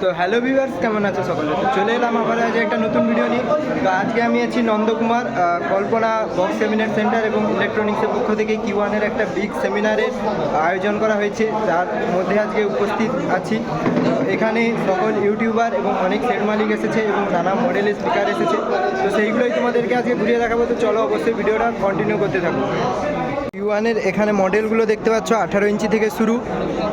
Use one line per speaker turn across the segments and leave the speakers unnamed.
তো hello viewers, কেমন আছো সকলে? তো চলে এলাম আবার আজ একটা নতুন ভিডিও নিয়ে। তো আজকে আমি আছি Nandakumar Kalpana box seminar centre এবং ইলেকট্রনিক্সের পক্ষ থেকে কিউ ওয়ানের একটা বিগ সেমিনারের আয়োজন করা হয়েছে। তার মধ্যে আজকে উপস্থিত আছি। এখানে সকল ইউটিউবার এবং অনেক সেট মালিক এসেছে এবং নানা মডেলের স্পিকার এসেছে। তো সেইগুলোই তোমাদেরকে আজকে ঘুরিয়ে দেখাবো। তো চলো অবশ্যই ভিডিওটা কন্টিনিউ করতে থাকো। কিউ ওয়ানের এখানে মডেলগুলো দেখতে পাচ্ছ, আঠারো ইঞ্চি থেকে শুরু।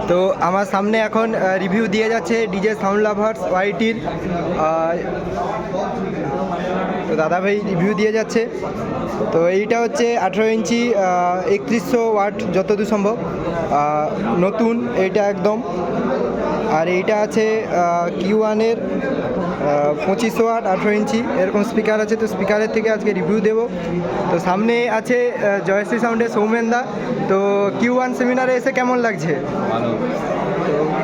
তো আমার সামনে এখন রিভিউ দিয়ে যাচ্ছে ডিজে সাউন্ড লাভার্স ওয়াইটির তো দাদা ভাই রিভিউ দিয়ে যাচ্ছে। তো এইটা হচ্ছে আঠেরো ইঞ্চি একত্রিশশো ওয়াট যতদূর সম্ভব। নতুন, এইটা একদম। আর এইটা আছে কিউ ওয়ানের পঁচিশশো ওয়াট আঠেরো ইঞ্চি এরকম স্পিকার আছে তো স্পিকারের থেকে আজকে রিভিউ দেবো। তো সামনে আছে জয়শ্রী সাউন্ডের সৌমেনদা তো কিউ ওয়ান সেমিনারে এসে কেমন লাগছে?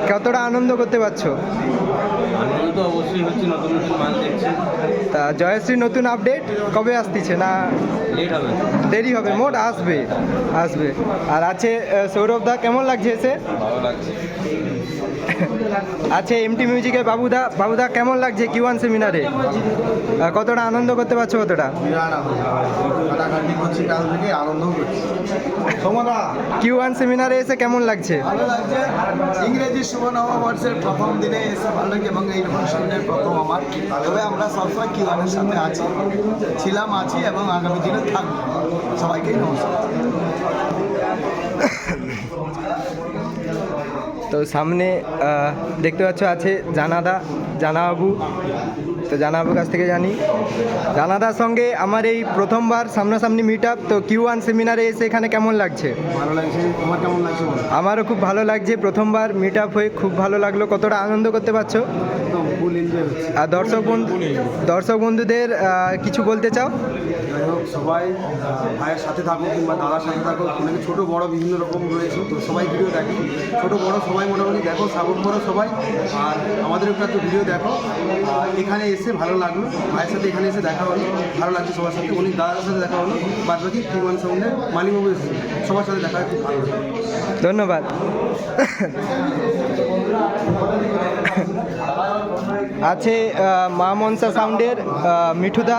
কতটা আনন্দ করতে পারছ?
তো অবশ্যই হচ্ছে নতুন নতুন মাল দেখছি।
তা জয়শ্রী নতুন আপডেট কবে আসতেছে না
লেট হবে।
দেরি হবে মোট আসবে আসবে। আর আছে সৌরভ দা কেমন লাগছে এসে?
ভালো লাগছে।
আছে এমটি মিউজিকের বাবুদা বাবুদা, কেমন লাগছে কিউ ওয়ান সেমিনারে কতটা আনন্দ করতে পারছ কতটা? কিউ ওয়ান সেমিনারে এসে কেমন লাগছে?
ইংরেজি শুভ নববর্ষের প্রথম দিনে এসে ভালো লাগে এবং এই অনুষ্ঠানের প্রথম আমার তবে আমরা সবসময় কিওয়ানের সাথে আছি, ছিলাম, আছি এবং আগামী দিনে থাকব। সবাইকেই নমস্কার।
তো সামনে দেখতে পাচ্ছ আছে জানাদা জানাবু তো জানাবাবুর কাছ থেকে জানি। জানাদার সঙ্গে আমার এই প্রথমবার সামনাসামনি মিট আপ তো কিউ ওয়ান সেমিনারে এসে এখানে কেমন লাগছে?
ভালো লাগছে তোমার কেমন লাগছে
আমারও খুব ভালো লাগছে প্রথমবার মিট আপ হয়ে খুব ভালো লাগল। কতটা আনন্দ করতে পারছ?
একদম ফুল এনজয় হচ্ছে।
আর দর্শক বন্ধু দর্শক বন্ধুদের কিছু বলতে চাও?
যাই হোক সবাই ভাইয়ের সাথে থাকো কিংবা দাদার সাথে থাকো অনেকে ছোটো বড় বিভিন্ন রকম রয়েছে তো সবাই ভিডিও দেখো। ছোটো বড় সবাই মোটামুটি দেখো সাপোর্ট করো সবাই। আর আমাদের একটা তো ভিডিও দেখো এখানে এসে ভালো লাগল। ভাইয়ের সাথে এখানে এসে দেখা হলো ভালো লাগছে সবার সাথে। উনি দাদার সাথে দেখা হলো বাদ বাকি কিমান সাউন্ডের মালিকবাবু এসেছে সবার সাথে দেখা খুব ভালো
ধন্যবাদ। আছে মা মনসা সাউন্ডের মিঠুদা।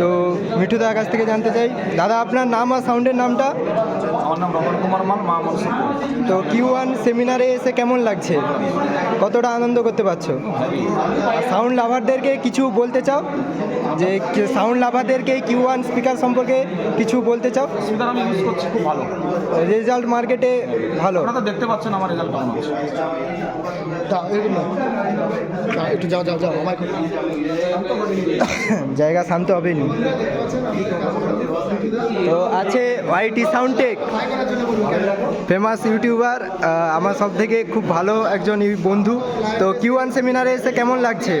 তো মিঠু মিঠুদার কাছ থেকে জানতে চাই। দাদা আপনার নাম আর সাউন্ডের নামটা?
আমার নাম রমন কুমার মাল মা
তো কিউ ওয়ান সেমিনারে এসে কেমন লাগছে? কতটা আনন্দ করতে পারছ? সাউন্ড লাভারদেরকে কিছু বলতে চাও? যে সাউন্ড লাভারদেরকে কিউ ওয়ান স্পিকার সম্পর্কে কিছু বলতে চাও?
স্পিকার আমি ইউজ করছি খুব ভালো।
রেজাল্ট মার্কেটে ভালো।
আপনারা দেখতে পাচ্ছেন আমার রেজাল্ট কেমন একটু যাও যাও যাও
জায়গা শান্ত হবে নি তো আছে ওয়াইটি সাউন্ডটেক ফেমাস ইউটিউবার আমার সব থেকে খুব ভালো একজন বন্ধু। তো কিউ ওয়ান সেমিনারে এসে কেমন লাগছে?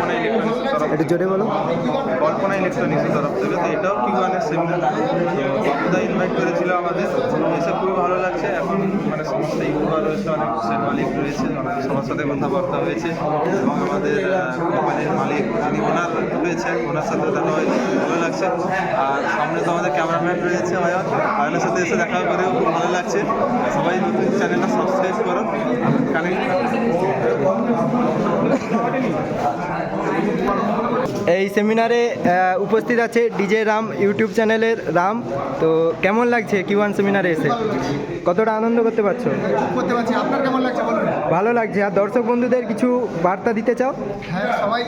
মানে
একটু জোরে বলো।
কল্পনা ইলেকট্রনিক্সের তরফ থেকে, তো এটাও কিউয়ানের সেমিনার বাবুদা ইনভাইট করেছিল আমাদের, এসে খুবই ভালো লাগছে। এখন মানে সমস্ত ইউটিউবার রয়েছে, অনেক সেট মালিক রয়েছে ওনাদের সবার সাথে কথাবার্তা হয়েছে, এবং আমাদের কোম্পানির মালিক যিনি ওনার রয়েছে, ওনার সাথে দেখা হয়েছে ভালো লাগছে। আর সামনে তো আমাদের ক্যামেরাম্যান রয়েছে অয়ন অয়নের সাথে এসে দেখা করেও খুব ভালো লাগছে। সবাই নতুন চ্যানেলটা সাবস্ক্রাইব করো কানেক্ট
এই সেমিনারে উপস্থিত আছে ডিজে রাম ইউটিউব চ্যানেলের রাম। তো কেমন লাগছে কিউ ওয়ান সেমিনারে এসে? কতটা আনন্দ করতে পারছ?
করতে পারছি। আপনার কেমন লাগছে বলুন?
ভালো লাগছে। আর দর্শক বন্ধুদের কিছু বার্তা দিতে চাও?
হ্যাঁ সবাই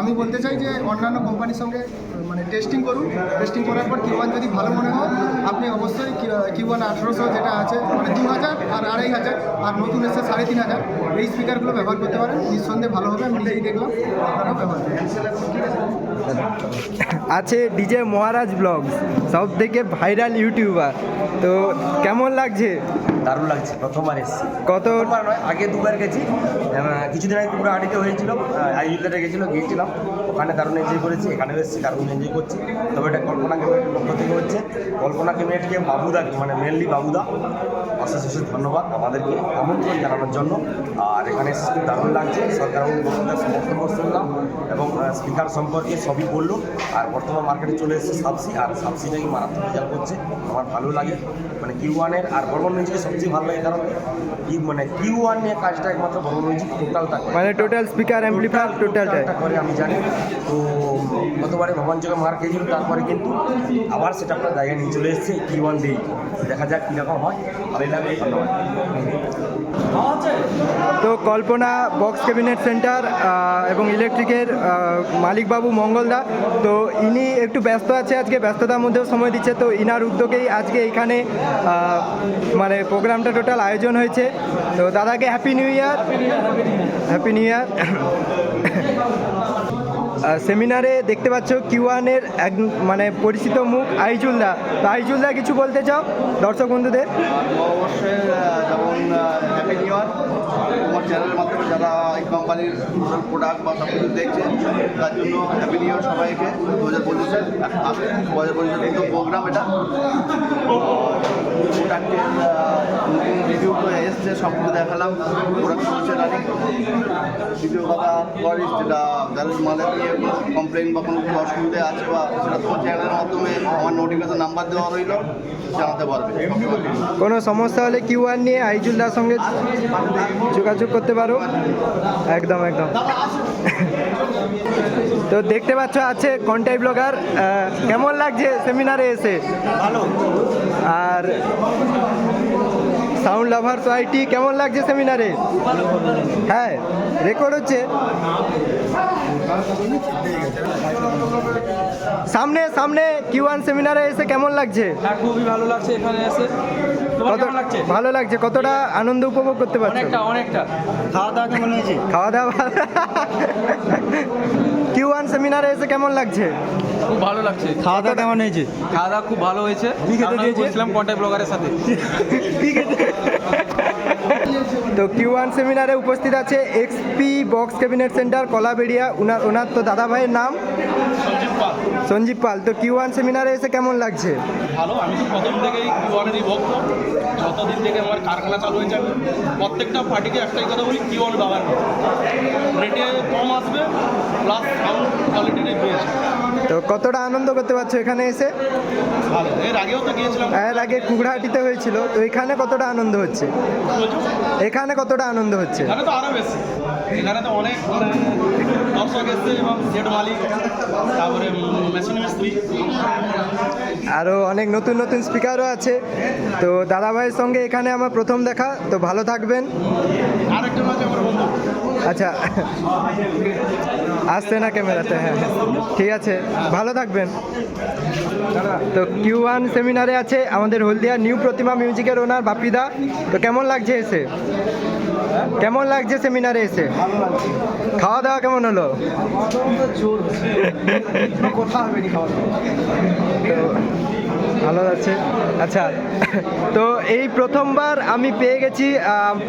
আমি বলতে চাই যে অন্যান্য কোম্পানির সঙ্গে মানে টেস্টিং করুন। টেস্টিং করার পর কিউ যদি ভালো মনে হয় আপনি অবশ্যই কিউ ওয়ান আঠেরোশো যেটা আছে মানে দু হাজার আর আড়াই হাজার আর নতুন এসে সাড়ে তিন হাজার। এই স্পিকারগুলো ব্যবহার করতে পারেন। নিঃসন্দেহে ভালো হবে। আমি নিজেই দেখলাম আপনারাও ব্যবহার করুন।
আছে ডিজে মহারাজ ব্লগ সব থেকে ভাইরাল ইউটিউবার তো কেমন লাগছে?
দারুণ লাগছে প্রথমবার এসেছি।
কত
নয় আগে দুবার গেছি। কিছুদিন আগে পুরো আড়িতে হয়েছিল আইউল্লারে গেছিল গিয়েছিলাম। ওখানে দারুণ এনজয় করেছি এখানেও এসেছি দারুণ এনজয় করছি। তবে এটা কল্পনা ক্যাবিনেটের পক্ষ থেকে হচ্ছে কল্পনা ক্যাবিনেটকে বাবুদা মানে মেনলি বাবুদা। অশেষ অশেষ ধন্যবাদ আমাদেরকে আমন্ত্রণ জানানোর জন্য। আর এখানে এসে খুব দারুণ লাগছে। সরকার বক্তৃতার বক্তব্য শুনলাম স্পিকার সম্পর্কে সবই বলল। আর বর্তমান মার্কেটে চলে এসেছে সাবসি আর সাবসিটাই মারাত্মক রেজাল্ট করছে। আমার ভালো লাগে। মানে কিউ ওয়ানের আর বর্মন মিউজিকে সবচেয়ে ভালো লাগে কারণ কি মানে কিউ ওয়ান নিয়ে কাজটা একমাত্র বর্মন মিউজিক টোটালটা
মানে টোটাল স্পিকার অ্যাম্পলিফায়ার
টোটালটা করে আমি জানি। তো গতবারে ভবানচকে মার খেয়েছিল তারপরে কিন্তু আবার সেটা আপনার জায়গায় নিয়ে চলে এসেছে কিউ ওয়ান দিই দেখা যাক কীরকম হয়। ভালোই লাগবে ধন্যবাদ।
তো কল্পনা বক্স ক্যাবিনেট সেন্টার এবং ইলেকট্রিকের মালিকবাবু মঙ্গলদা তো ইনি একটু ব্যস্ত আছে আজকে, ব্যস্ততার মধ্যেও সময় দিচ্ছে। তো ইনার উদ্যোগেই আজকে এখানে মানে প্রোগ্রামটা টোটাল আয়োজন হয়েছে। তো দাদাকে happy new year happy new year সেমিনারে দেখতে পাচ্ছ কিউয়ানের এক মানে পরিচিত মুখ আইজুলদা তো আইজুলদা কিছু বলতে চাও দর্শক বন্ধুদের?
অবশ্যই যেমন হ্যাপি নিউ ইয়ার আমার চ্যানেলের মাধ্যমে যারা এই কোম্পানির প্রোডাক্ট বা সব কিছু দেখছে তার জন্য হ্যাপি নিউ ইয়ার সবাইকে। দু হাজার পঁচিশে দু হাজার কিন্তু প্রোগ্রাম এটা। করে এসছে সব কিছু দেখালাম প্রোডাক্ট চলছে রানিং দ্বিতীয় কথা করিস যেটা যাদের মালের নিয়ে কোনো কমপ্লেন বা কোনো অসুবিধা আছে বা সেটা তোমার চ্যানেলের মাধ্যমে আমার নোটিফিকেশন নাম্বার দেওয়া রইল জানাতে পারবে।
কোনো সমস্যা হলে কিউ আর নিয়ে আইজুলদার সঙ্গে যোগাযোগ করতে পারো। একদম একদম। তো দেখতে পাচ্ছ আছে কন্টাই ব্লগার কেমন লাগছে সেমিনারে এসে? ভালো। আর সাউন্ড লাভার সোসাইটি কেমন লাগছে সেমিনারে? হ্যাঁ রেকর্ড হচ্ছে। সামনে সামনে কিউ ওয়ান সেমিনারে এসে কেমন লাগছে?
হ্যাঁ খুবই ভালো লাগছে এখানে এসে।
কত ভালো লাগছে। কতটা আনন্দ উপভোগ করতে পারছ?
অনেকটা অনেকটা। খাওয়া দাওয়া কেমন হয়েছে?
খাওয়া দাওয়া কিউ ওয়ান সেমিনারে এসে কেমন লাগছে?
খুব ভালো লাগছে।
খাওয়া দাওয়া কেমন হয়েছে?
খাওয়া দাওয়া খুব ভালো হয়েছে।
কি খেতে
আমরাও
দিয়েছে?
বসছিলাম কন্টাক্ট ব্লগারের সাথে।
তো কিউ ওয়ান সেমিনারে উপস্থিত আছে XP box cabinet centre Kalaberia ওনার ওনার তো দাদা ভাইয়ের নাম। সঞ্জীব পাল। তো কিউ ওয়ান সেমিনারে এসে কেমন লাগছে?
ভালো আমি তো প্রথম থেকেই কিওয়ানেরই ভক্ত। যতদিন থেকে আমার কারখানা চালু হয়েছে আমি প্রত্যেকটা পার্টিকে একটাই কথা বলি কিউ ওয়ান বাবার রেটে কম আসবে প্লাস
তো কতটা আনন্দ করতে পারছ এখানে এসে?
এর
আগে কুকড়াহাটিতে হয়েছিল তো এখানে কতটা আনন্দ হচ্ছে? এখানে কতটা আনন্দ হচ্ছে?
এখানে তো এখানে অনেক দর্শক এসছে এবং জেড মালিক তারপরে মেশিন মিস্ত্রি।
আরও অনেক নতুন নতুন স্পিকারও আছে। তো দাদাভাইয়ের সঙ্গে এখানে আমার প্রথম দেখা তো ভালো থাকবেন।
আরেকজন আছে আমার বন্ধু।
আচ্ছা আসছে না ক্যামেরাতে হ্যাঁ হ্যাঁ। ঠিক আছে ভালো থাকবেন। তো কিউ ওয়ান সেমিনারে আছে আমাদের হলদিয়া নিউ প্রতিমা মিউজিকের ওনার বাপিদা তো কেমন লাগছে এসে? কেমন লাগছে সেমিনারে এসে? খাওয়া দাওয়া কেমন হলো? তো ভালো আছে আচ্ছা তো এই প্রথমবার আমি পেয়ে গেছি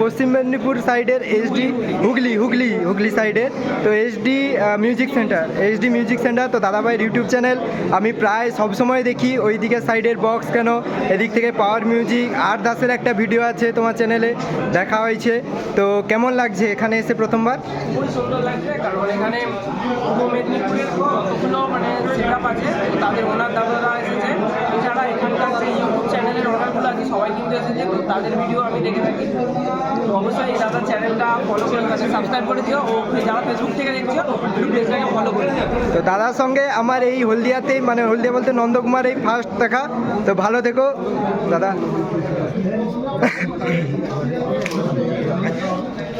পশ্চিম মেদিনীপুর সাইডের এইচডি হুগলি হুগলি হুগলি সাইডের। তো HD music centre HD music centre তো দাদাভাইয়ের ইউটিউব চ্যানেল আমি প্রায় সবসময় দেখি ওই দিকে সাইডের বক্স কেন, এদিক থেকে পাওয়ার মিউজিক আর দাসের একটা ভিডিও আছে তোমার চ্যানেলে দেখা হয়েছে। তো কেমন লাগছে এখানে এসে প্রথমবার?
এখানে মানে তাদের ওনার এসেছে। এছাড়া এখানকার যে ইউটিউব চ্যানেলের আছে সবাই কিন্তু এসেছে যেহেতু তাদের ভিডিও আমি দেখে থাকি। অবশ্যই দাদার চ্যানেলটা ফলো করে তাদের সাবস্ক্রাইব করে দিও ও যারা ফেসবুক থেকে দেখছ পেজটাকে ফলো করে
তো দাদার সঙ্গে আমার এই হলদিয়াতেই মানে হলদিয়া বলতে নন্দকুমার এই ফার্স্ট দেখা। তো ভালো থেকো, দাদা।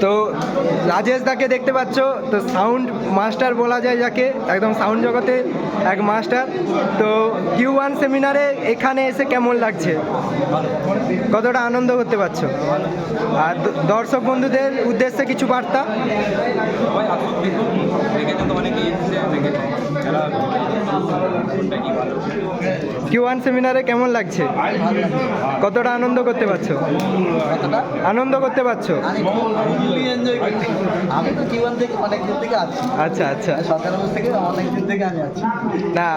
তো রাজেশ দাকে দেখতে পাচ্ছ, তো সাউন্ড মাস্টার বলা যায় যাকে, একদম সাউন্ড জগতে এক মাস্টার তো কিউ ওয়ান সেমিনারে এখানে এসে কেমন লাগছে? কতটা আনন্দ করতে পারছ? আর দর্শক বন্ধুদের উদ্দেশ্যে কিছু বার্তা? কিউ ওয়ান সেমিনারে কেমন লাগছে? কতটা আনন্দ করতে পারছ? আনন্দ করতে পারছ?
খুবই এনজয় করছি। আমি তো জীবন থেকে অনেক দিন থেকে আছি।
আচ্ছা আচ্ছা।
সরকার থেকে অনেক দিন থেকে আমি আছি।
না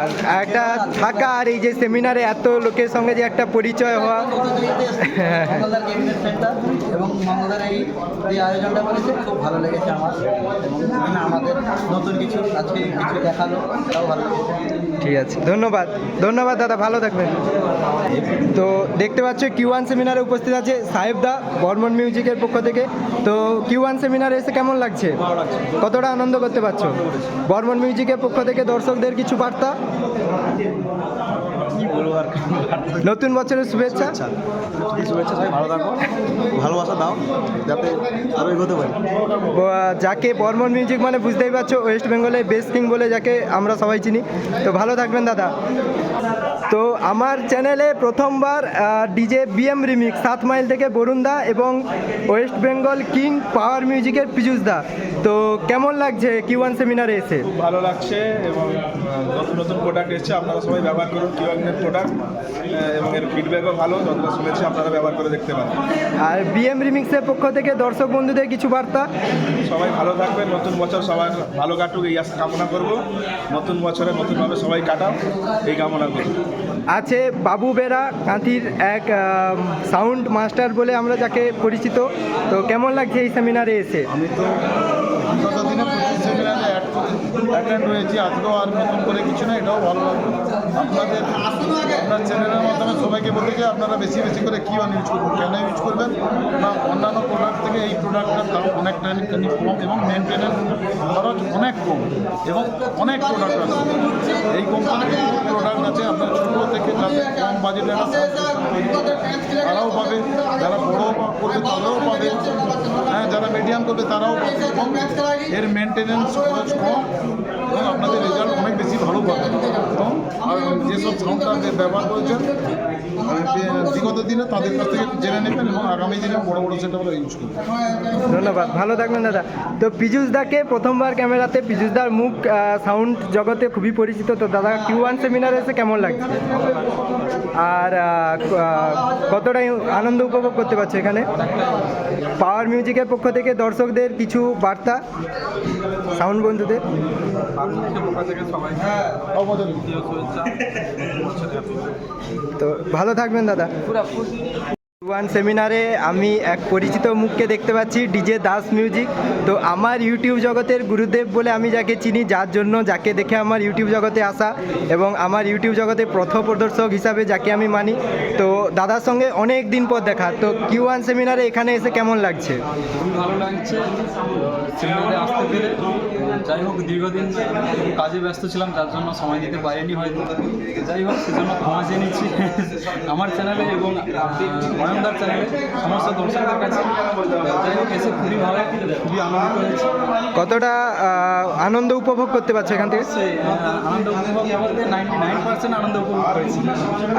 একটা থাকা আর এই যে সেমিনারে এত লোকের সঙ্গে যে একটা পরিচয় হওয়া। হ্যাঁ।
মঙ্গলদার গেমিংয়ের সেন্টার এবং মঙ্গলদার এই যে আয়োজনটা করেছে খুব ভালো লেগেছে আমার। এবং আমাদের নতুন কিছু আজকে কিছু দেখাল সেটাও ভালো লেগেছে।
ঠিক আছে। ধন্যবাদ। ধন্যবাদ, দাদা। ভালো থাকবেন। তো দেখতে পাচ্ছ কিউ ওয়ান সেমিনারে উপস্থিত আছে সাহেব দা, বর্মন মিউজিকের পক্ষ থেকে। তো কিউ ওয়ান সেমিনারে এসে কেমন লাগছে? কতটা আনন্দ করতে পারছ? বর্মন মিউজিকের পক্ষ থেকে দর্শকদের কিছু বার্তা? নতুন বছরের শুভেচ্ছা।
শুভেচ্ছা। সবাই ভালো থাকো। ভালোবাসা দাও যাতে আরও এগোতে পারি।
যাকে বর্মন মিউজিক মানে বুঝতেই পারছ ওয়েস্ট বেঙ্গলের বেস্ট কিং বলে যাকে আমরা সবাই চিনি। তো ভালো থাকবেন দাদা। তো আমার চ্যানেলে প্রথমবার ডিজে বিএম রিমিক্স সাত মাইল থেকে বরুণ দা এবং ওয়েস্ট বেঙ্গল কিং পাওয়ার মিউজিকের পীযুষ দা। তো কেমন লাগছে কিউ ওয়ান সেমিনারে এসে?
ভালো লাগছে এবং নতুন নতুন প্রোডাক্ট এসছে আপনারা সবাই ব্যবহার করুন কিউআর প্রোডাক্ট এবং এর ফিডব্যাকও ভালো যতটা শুনেছি আপনারা ব্যবহার করে দেখতে পারেন।
আর বিএম রিমিক্সের পক্ষ থেকে দর্শক বন্ধুদের কিছু বার্তা?
সবাই ভালো থাকবেন নতুন বছর সবার ভালো কাটুক এই আশা কামনা করব। নতুন বছরে নতুনভাবে সবাই কাটাও এই কামনা করব
আছে বাবু বেরা কাঁথির এক সাউন্ড মাস্টার বলে আমরা যাকে পরিচিত। তো কেমন লাগছে এই সেমিনারে এসে?
আমি তো বিগত দিনে প্রচুর সেমিনারে অ্যাটেন্ড হয়েছি আজকেও আর নতুন করে কিছু না, এটাও ভালো লাগল। আপনাদের, আপনার চ্যানেলের মাধ্যমে সবাইকে বলতে চাই, আপনারা বেশি বেশি করে কী ওয়ান ইউজ করবেন, কেন ইউজ করবেন না অন্যান্য প্রোডাক্ট থেকে এই প্রোডাক্টের দাম অনেকটাখানি কম এবং মেনটেন্যান্স খরচ অনেক কম এবং অনেক প্রোডাক্ট আছে। এই কোম্পানির প্রোডাক্ট আছে, আপনার ছোটো থেকে যাতে কম বাজেটে তারাও পাবে, যারা বড় করবে তারাও পাবে। হ্যাঁ যারা মিডিয়াম করবে তারাও পাবে এর মেনটেনেন্স খরচ কম। এবং আপনাদের রেজাল্ট অনেক বেশি ভালো পাবে এবং যেসব সাউন্ডটা ব্যবহার করেছেন বিগত দিনে তাদের কাছ থেকে জেনে নেবেন এবং আগামী দিনে বড় বড় সেটআপরা ইউজ করবেন।
ধন্যবাদ ভালো থাকবেন দাদা। তো পীযুষ দাকে প্রথমবার ক্যামেরাতে পীযুষ দার মুখ সাউন্ড জগতে খুবই পরিচিত। তো দাদা কিউ ওয়ান সেমিনারে এসে কেমন লাগছে? আর আহ, ক- আহ, কতটা আনন্দ উপভোগ করতে পারছ এখানে? পাওয়ার মিউজিকের পক্ষ থেকে দর্শকদের কিছু বার্তা। সাউন্ড বন্ধুদের তো ভালো থাকবেন দাদা। ওয়ান সেমিনারে আমি এক পরিচিত মুখকে দেখতে পাচ্ছি, ডিজে দাস মিউজিক। তো আমার ইউটিউব জগতের গুরুদেব বলে আমি যাকে চিনি, যার জন্য যাকে দেখে আমার ইউটিউব জগতে আসা এবং আমার ইউটিউব জগতে প্রথম প্রদর্শক হিসাবে যাকে আমি মানি। তো দাদার সঙ্গে অনেক দিন পর দেখা। তো কিউ ওয়ান সেমিনারে এখানে এসে কেমন লাগছে?
ভালো লাগছে। যাই হোক দীর্ঘদিন কাজে ব্যস্ত ছিলাম যার জন্য সময় দিতে পারিনি হয়তো। যাই হোক সেজন্য ক্ষমা চেয়ে নিচ্ছি আমার চ্যানেলে এবং অয়নদার চ্যানেলে সমস্ত দর্শকদের কাছে। যাই হোক এসে খুবই ভালো খুবই আনন্দিত হয়েছি।
কতটা আনন্দ উপভোগ করতে পারছ এখান থেকে?
আনন্দ উপভোগ বলতে নাইনটি নাইন পার্সেন্ট আনন্দ উপভোগ করেছি।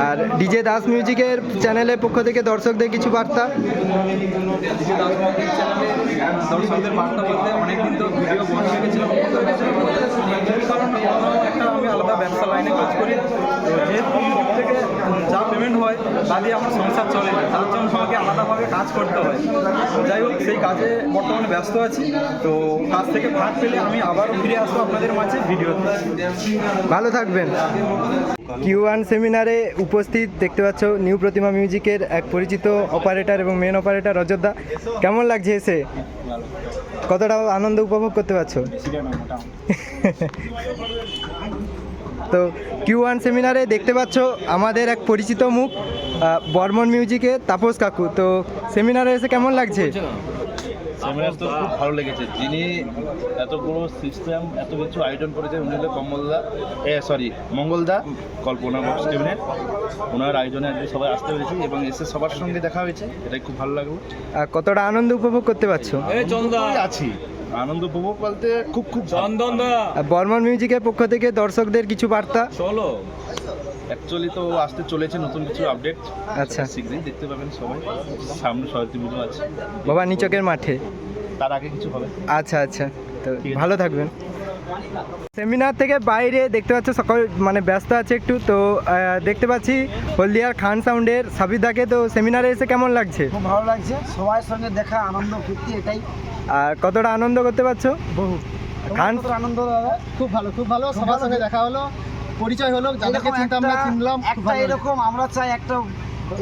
আর ডিজে দাস মিউজিকের চ্যানেলের পক্ষ থেকে দর্শকদের কিছু বার্তা?
চ্যানেলে দর্শকদের বার্তা বলতে অনেকদিন তো ভিডিও বন্ধ রেখেছিলাম একটা আমি আলাদা ব্যবসা লাইনে কাজ করি যেহেতু ইউটিউব থেকে যা পেমেন্ট হয় তা দিয়ে আমার সংসার চলে তার জন্য আমাকে আলাদাভাবে কাজ করতে হয় যাই হোক সেই কাজে বর্তমানে ব্যস্ত আছি তো কাজ থেকে ফাঁক পেলে আমি আবারও ফিরে আসব আপনাদের মাঝে ভিডিও
ভালো থাকবেন। কিউ ওয়ান সেমিনারে উপস্থিত দেখতে পাচ্ছ নিউ প্রতিমা মিউজিকের এক পরিচিত অপারেটর এবং মেন অপারেটর অযোধ্যা কেমন লাগছে এসে? কতটা আনন্দ উপভোগ করতে পারছ? তো কিউ ওয়ান সেমিনারে দেখতে পাচ্ছ আমাদের এক পরিচিত মুখ বর্মন মিউজিকে তাপস কাকু। তো সেমিনারে এসে কেমন লাগছে?
সেমিনার তো খুব ভালো লেগেছে। যিনি এত বড় সিস্টেম এত কিছু আয়োজন করেছেন উনি হলো কমলদা এ সরি মঙ্গলদা কল্পনা বক্স ক্যাবিনেট ওনার আয়োজনে আজকে সবাই আসতে পেরেছি এবং এসে সবার সঙ্গে দেখা হয়েছে। এটাই খুব ভালো লাগল।
আর কতটা আনন্দ উপভোগ করতে পারছ?
এই আছি। আনন্দ উপভোগ বলতে খুব খুব চন্দন
আর বর্মন মিউজিকের পক্ষ থেকে দর্শকদের কিছু বার্তা?
চলো। অ্যাকচুয়ালি তো আসতে চলেছে নতুন কিছু আপডেট
আচ্ছা।
শীঘ্রই দেখতে পাবেন সবাই। সামনে সরস্বতী পুজো আছে।
বাবা নিচকের মাঠে।
তার আগে কিছু হবে।
আচ্ছা আচ্ছা। তো ভালো থাকবেন। সেমিনার থেকে বাইরে দেখতে পাচ্ছ সকল মানে ব্যস্ত আছে একটু। তো দেখতে পাচ্ছি হলদিয়ার খান সাউন্ডের সাবিদাকে। তো সেমিনারে এসে কেমন লাগছে?
খুব ভালো লাগছে। সবার সঙ্গে দেখা আনন্দ ফুর্তি এটাই।
আর কতটা আনন্দ করতে পারছ?
বহু।
খান
কত আনন্দ দাদা?
খুব ভালো খুব ভালো। সবার সঙ্গে দেখা হলো। পরিচয় হলো যাদেরকে
এরকম
চিনতাম না চিনলাম
একটা এরকম আমরা চাই একটা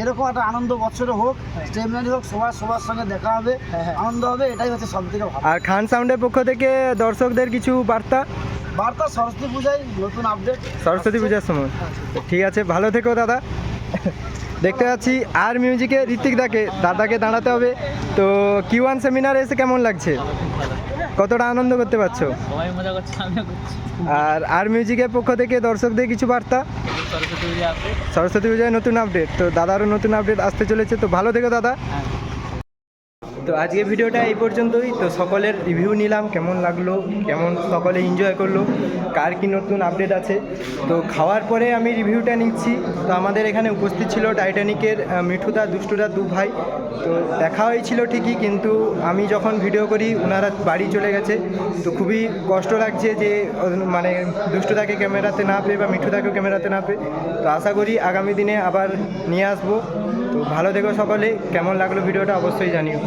এরকম একটা আনন্দ বছরে হোক স্টেমিনারি হোক সবার সবার সঙ্গে দেখা হবে
হ্যাঁ,
আনন্দ হবে এটাই হচ্ছে সব থেকে ভালো।
আর খান সাউন্ডের পক্ষ থেকে দর্শকদের কিছু বার্তা?
বার্তা সরস্বতী পূজায় নতুন আপডেট
সরস্বতী পূজার সময়। ঠিক আছে। ভালো থেকো দাদা। দেখতে পাচ্ছি আর মিউজিকে ঋত্বিক দাকে দাদাকে দাঁড়াতে হবে। তো কিউ ওয়ান সেমিনারে এসে কেমন লাগছে? কতটা আনন্দ করতে পারছ?
সবাই মজা করছে আমিও করছি।
আর আর মিউজিকের পক্ষ থেকে দর্শকদের কিছু বার্তা?
সরস্বতী পূজা
সরস্বতী পূজায় নতুন আপডেট তো দাদারও নতুন আপডেট আসতে চলেছে তো ভালো থেকো দাদা। তো আজকে ভিডিওটা এই পর্যন্তই। তো সকলের রিভিউ নিলাম, কেমন লাগল, কেমন সকলে এনজয় করল, কার কি নতুন আপডেট আছে। তো খাওয়ার পরে আমি রিভিউটা নিচ্ছি। তো আমাদের এখানে উপস্থিত ছিল টাইটানিকের মিঠুদা, দুষ্টুদা দু ভাই। তো দেখা হয়েছিল ঠিকই, কিন্তু আমি যখন ভিডিও করি ওনারা বাড়ি চলে গেছে। তো খুবই কষ্ট লাগছে যে মানে দুষ্টুদাকে ক্যামেরাতে না পেয়ে বা মিঠুদাকেও ক্যামেরাতে না পেয়ে। তো আশা করি আগামী দিনে আবার নিয়ে আসব। তো ভালো থেকো সকলে কেমন লাগল ভিডিওটা অবশ্যই জানিও।